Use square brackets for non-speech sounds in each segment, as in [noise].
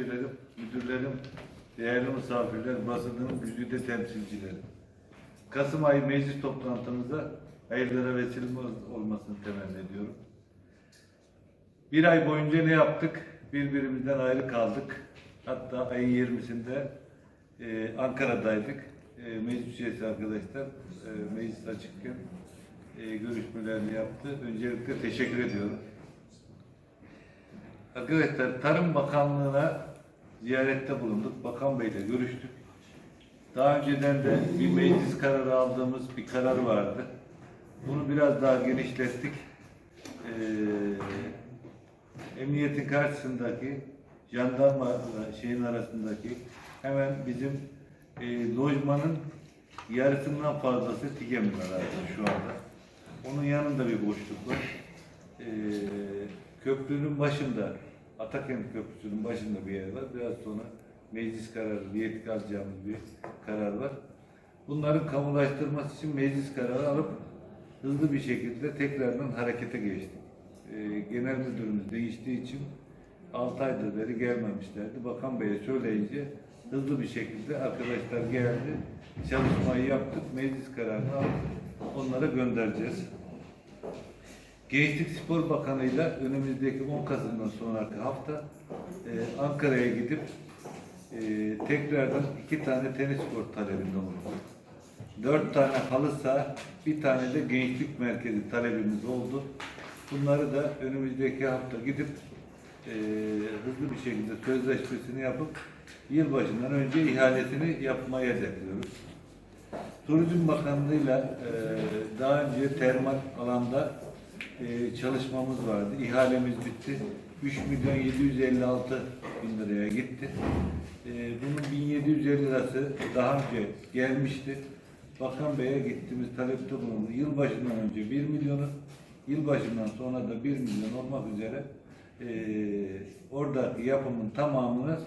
ederim, müdürlerim, değerli misafirler, basının güzide temsilcileri. Kasım ayı meclis toplantımıza hayırlara vesile olmasını temenni ediyorum. Bir ay boyunca ne yaptık? Birbirimizden ayrı kaldık. Hatta ayın 20'sinde e, Ankara'daydık. E, meclis üyesi arkadaşlar e, meclis açıkken e, görüşmelerini yaptı. Öncelikle teşekkür ediyorum. Arkadaşlar Tarım Bakanlığı'na ziyarette bulunduk. Bakan Bey'le görüştük. Daha önceden de bir meclis kararı aldığımız bir karar vardı. Bunu biraz daha genişlettik. Ee, emniyetin karşısındaki jandarma şeyin arasındaki hemen bizim e, lojmanın yarısından fazlası Tigem'in arasında şu anda. Onun yanında bir boşluk var. Ee, köprünün başında, Atakent Köprüsü'nün başında bir yer var. Biraz sonra meclis kararı, yetki alacağımız bir karar var. Bunların kamulaştırması için meclis kararı alıp hızlı bir şekilde tekrardan harekete geçtik. Ee, genel müdürümüz değiştiği için 6 aydır beri gelmemişlerdi. Bakan Bey'e söyleyince hızlı bir şekilde arkadaşlar geldi. Çalışmayı yaptık. Meclis kararını aldık. Onlara göndereceğiz. Gençlik Spor Bakanı'yla önümüzdeki 10 Kasım'dan sonraki hafta e, Ankara'ya gidip e, tekrardan iki tane tenis kort talebinde bulunduk. Dört tane halı saha, bir tane de gençlik merkezi talebimiz oldu. Bunları da önümüzdeki hafta gidip e, hızlı bir şekilde sözleşmesini yapıp yılbaşından önce ihalesini yapmayı hedefliyoruz. Turizm Bakanlığı'yla e, daha önce termal alanda e, çalışmamız vardı. İhalemiz bitti. 3 milyon 756 bin liraya gitti. E, bunun 1750 lirası daha önce gelmişti. Bakan Bey'e gittiğimiz talepte bulundu. Yılbaşından önce 1 milyonu, yılbaşından sonra da 1 milyon olmak üzere e, oradaki yapımın tamamını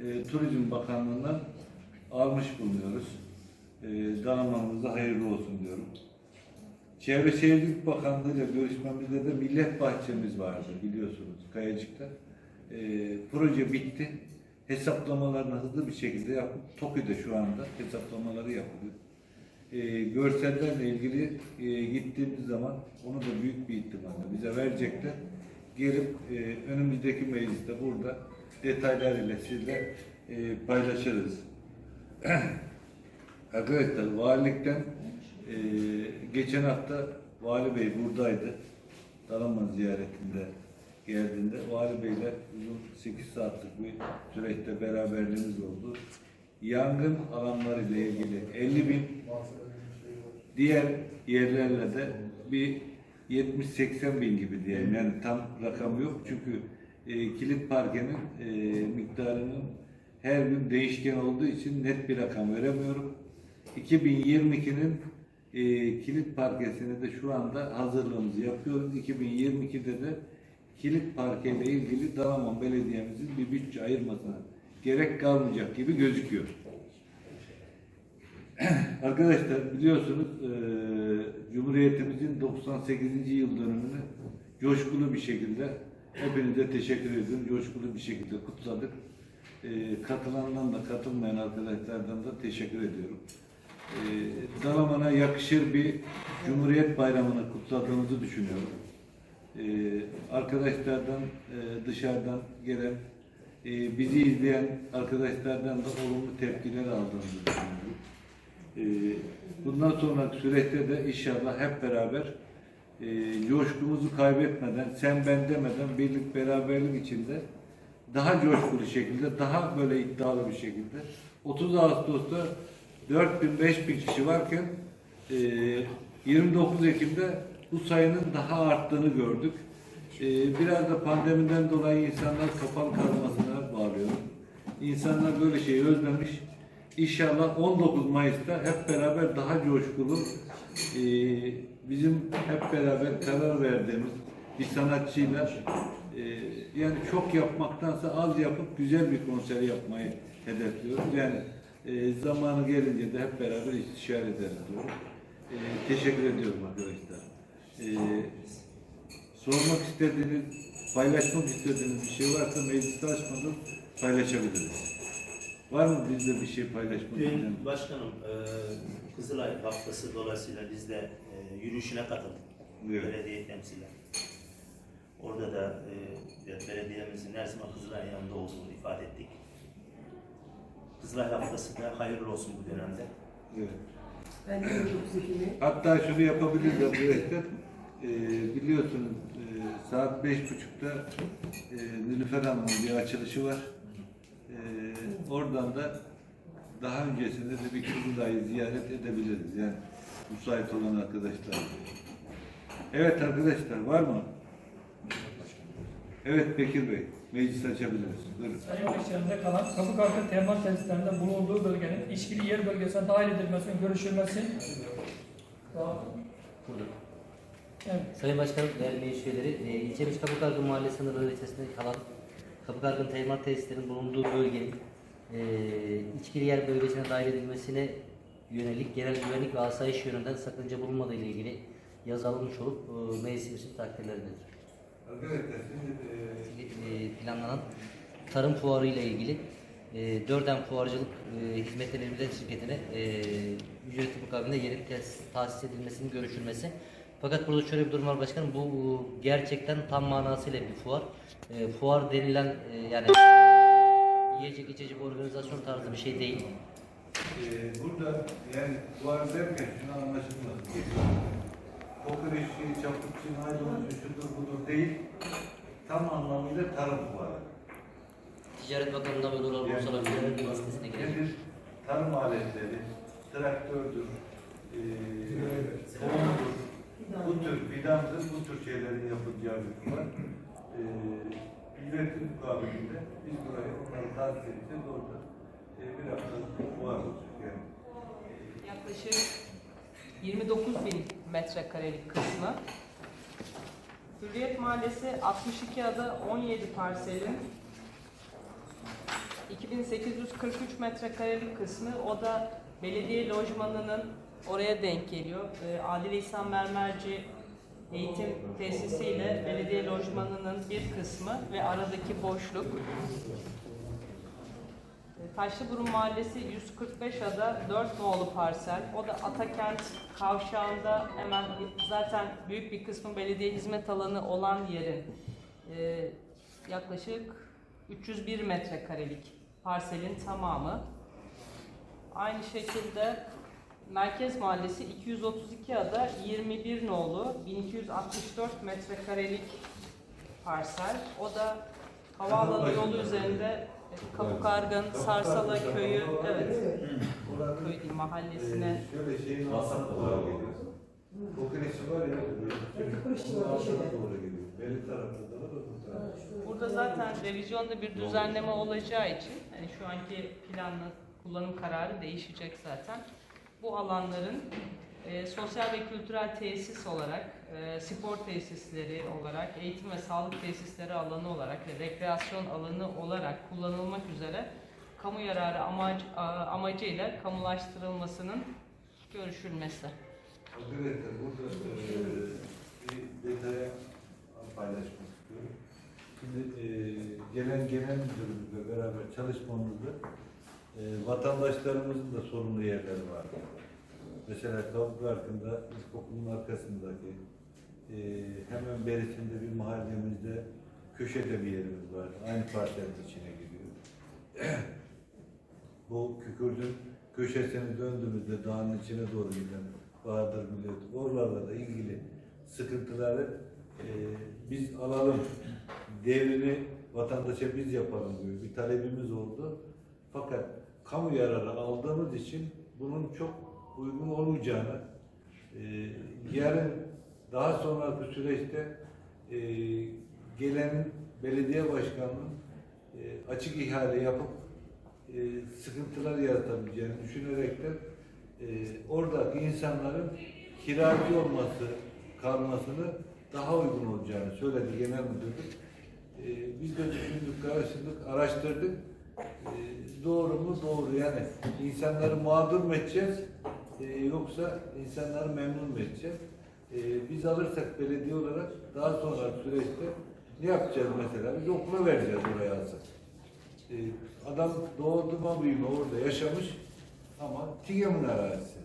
e, Turizm Bakanlığı'ndan almış bulunuyoruz. E, Danamanımıza hayırlı olsun diyorum. Çevre Şehircilik Bakanlığı ile görüşmemizde de millet bahçemiz vardı biliyorsunuz Kayacık'ta. E, proje bitti. Hesaplamalarını hızlı bir şekilde yapıp TOKİ'de şu anda hesaplamaları yapılıyor. E, görsellerle ilgili e, gittiğimiz zaman onu da büyük bir ihtimalle bize verecekler. Gelip e, önümüzdeki mecliste burada detaylarıyla sizle e, paylaşırız. [clears throat] Arkadaşlar valilikten e, geçen hafta Vali Bey buradaydı. Dalaman ziyaretinde geldiğinde Vali Bey'le uzun 8 saatlik bir süreçte beraberliğimiz oldu. Yangın alanları ile ilgili 50 bin diğer yerlerle de bir 70-80 bin gibi diyelim. Yani tam rakam yok. Çünkü e, kilit parkenin e, miktarının her gün değişken olduğu için net bir rakam veremiyorum. 2022'nin e, kilit parkesini de şu anda hazırlığımızı yapıyoruz. 2022'de de kilit parke ile ilgili Dalaman Belediye'mizin bir bütçe ayırmasına gerek kalmayacak gibi gözüküyor. [clears throat] Arkadaşlar biliyorsunuz e, Cumhuriyetimizin 98. yıl dönümünü coşkulu bir şekilde hepinize teşekkür ediyorum. Coşkulu bir şekilde kutladık. E, katılandan da katılmayan arkadaşlardan da teşekkür ediyorum. E, Dalaman'a yakışır bir Cumhuriyet Bayramı'nı kutladığımızı düşünüyorum. E, arkadaşlardan e, dışarıdan gelen e, bizi izleyen arkadaşlardan da olumlu tepkiler aldığımızı düşünüyorum. Ee, Bundan sonraki süreçte de inşallah hep beraber e, coşkumuzu kaybetmeden, sen ben demeden birlik beraberlik içinde daha coşkulu şekilde, daha böyle iddialı bir şekilde 30 Ağustos'ta 4000 5000 kişi varken e, 29 Ekim'de bu sayının daha arttığını gördük. E, biraz da pandemiden dolayı insanlar kapalı kalmasına bağlıyor. İnsanlar böyle şeyi özlemiş. İnşallah 19 Mayıs'ta hep beraber daha coşkulu e, bizim hep beraber karar verdiğimiz bir sanatçıyla e, yani çok yapmaktansa az yapıp güzel bir konser yapmayı hedefliyoruz. Yani e, zamanı gelince de hep beraber istişare ederiz diyorum. E, teşekkür ediyorum arkadaşlar. E, sormak istediğiniz, paylaşmak istediğiniz bir şey varsa mecliste açmadım. paylaşabiliriz. Var mı bizde bir şey paylaşmak? Dün başkanım e, Kızılay haftası dolayısıyla biz de e, yürüyüşüne katıldık. Evet. Belediye temsilen. Orada da e, belediyemizin her zaman Kızılay yanında olduğunu ifade ettik. Kızılay haftası da hayırlı olsun bu dönemde. Evet. Ben de 19 Ekim'i Hatta şunu yapabiliriz arkadaşlar. Ee, biliyorsunuz e, saat beş buçukta e, Nilüfer Hanım'ın bir açılışı var. Ee, oradan da daha öncesinde de bir Kızılay'ı ziyaret edebiliriz. Yani müsait olan arkadaşlar. Evet arkadaşlar var mı? Evet Bekir Bey. Meclis açabiliriz. Buyurun. Sayın Başkanımda kalan Kapıkarkı termal tesislerinde bulunduğu bölgenin işbirliği yer bölgesine dahil edilmesinin görüşülmesi. Burada. Evet. Sayın Başkanım, değerli meclis üyeleri, e, ilçemiz Kapıkargın Mahalle sınırları içerisinde kalan Kapıkargın Teğmen tesislerinin bulunduğu bölgenin e, içkili yer bölgesine dahil edilmesine yönelik genel güvenlik ve asayiş yönünden sakınca bulunmadığı ile ilgili yazı alınmış olup e, meclisimizin takdirlerindedir. Arkadaşlar şimdi e, planlanan tarım fuarı ile ilgili e, Dörden Fuarcılık e, şirketine e, ücretli mukabilinde yerin tahsis edilmesinin görüşülmesi. Fakat burada şöyle bir durum var başkanım. Bu gerçekten tam manasıyla bir fuar. E, fuar denilen yani yiyecek içecek organizasyon tarzı bir şey değil. Ee, burada yani duvar derken şunu anlaşılmasın. Poker işi, çaputçu, maydanoz, şudur budur değil. Tam anlamıyla tarım fuarı. Ticaret Bakanlığı'ndan ve Dolar Borsalar Birliği'nin listesine girer. nedir? Tarım aletleri, traktördür, e, tohumdur, bu tür fidandır, bu tür şeylerin yapılacağı bir fuar. E, ücretli mukabilinde biz buraya onları tahsis edeceğiz orada. E, bir haftalık fuar olacak yani. Yaklaşık 29 bin metrekarelik kısmı. Hürriyet Mahallesi 62 ada 17 parselin 2843 metrekarelik kısmı o da belediye lojmanının oraya denk geliyor. Ee, Adil İhsan Mermerci eğitim tesisiyle belediye lojmanının bir kısmı ve aradaki boşluk. Taşlıburun Mahallesi 145 ada 4 nolu parsel. O da Atakent kavşağında hemen zaten büyük bir kısmı belediye hizmet alanı olan yerin e, yaklaşık 301 metrekarelik parselin tamamı. Aynı şekilde Merkez Mahallesi 232 ada 21 nolu 1264 metrekarelik parsel. O da havaalanı yolu üzerinde Kapıkargın, Sarsala köyü, evet, köy değil, mahallesine şöyle şeyin altına doğru geliyor. Kokoreçi var ya, var, altına köşede. doğru geliyor. Belli tarafta da var. Burada zaten revizyonda bir düzenleme olacağı için hani şu anki planla kullanım kararı değişecek zaten. Bu alanların e, sosyal ve kültürel tesis olarak, e, spor tesisleri olarak, eğitim ve sağlık tesisleri alanı olarak ve rekreasyon alanı olarak kullanılmak üzere kamu yararı amac, amacıyla kamulaştırılmasının görüşülmesi. Arkadaşlar burada eee, bir detaya paylaşmak istiyorum. Şimdi eee, gelen genel müdürümüzle beraber çalışmamızda eee, vatandaşlarımızın da sorunlu yerleri var. Mesela Tavuk Parkı'nda ilkokulun arkasındaki eee, hemen berisinde bir mahallemizde köşede bir yerimiz var. Aynı parselin içine giriyor. [clears throat] Bu kükürdün köşesini döndüğümüzde dağın içine doğru giden Bahadır Millet, oralarla da ilgili sıkıntıları e, biz alalım, devrini vatandaşa biz yapalım gibi bir talebimiz oldu. Fakat kamu yararı aldığımız için bunun çok uygun olmayacağını, e, yarın daha sonraki süreçte e, gelenin belediye başkanının e, açık ihale yapıp e, sıkıntılar yaratabileceğini düşünerekten e, oradaki insanların kiracı olması, kalmasını daha uygun olacağını söyledi genel müdürlük. E, biz de düşündük, karıştırdık, araştırdık. E, doğru mu? Doğru. Yani insanları mağdur mu edeceğiz? E, yoksa insanları memnun mu edeceğiz? E, biz alırsak belediye olarak daha sonra süreçte ne yapacağız mesela? Biz okula vereceğiz oraya alsak. e, adam doğduğuma büyüme orada yaşamış ama TİGEM'in arazisi.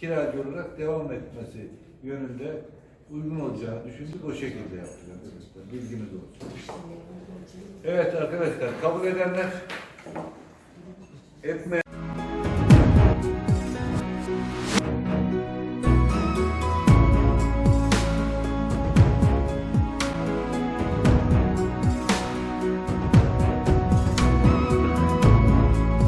Kiracı olarak devam etmesi yönünde uygun olacağını düşündük. O şekilde yaptık arkadaşlar. Bilginiz olsun. Evet arkadaşlar kabul edenler etme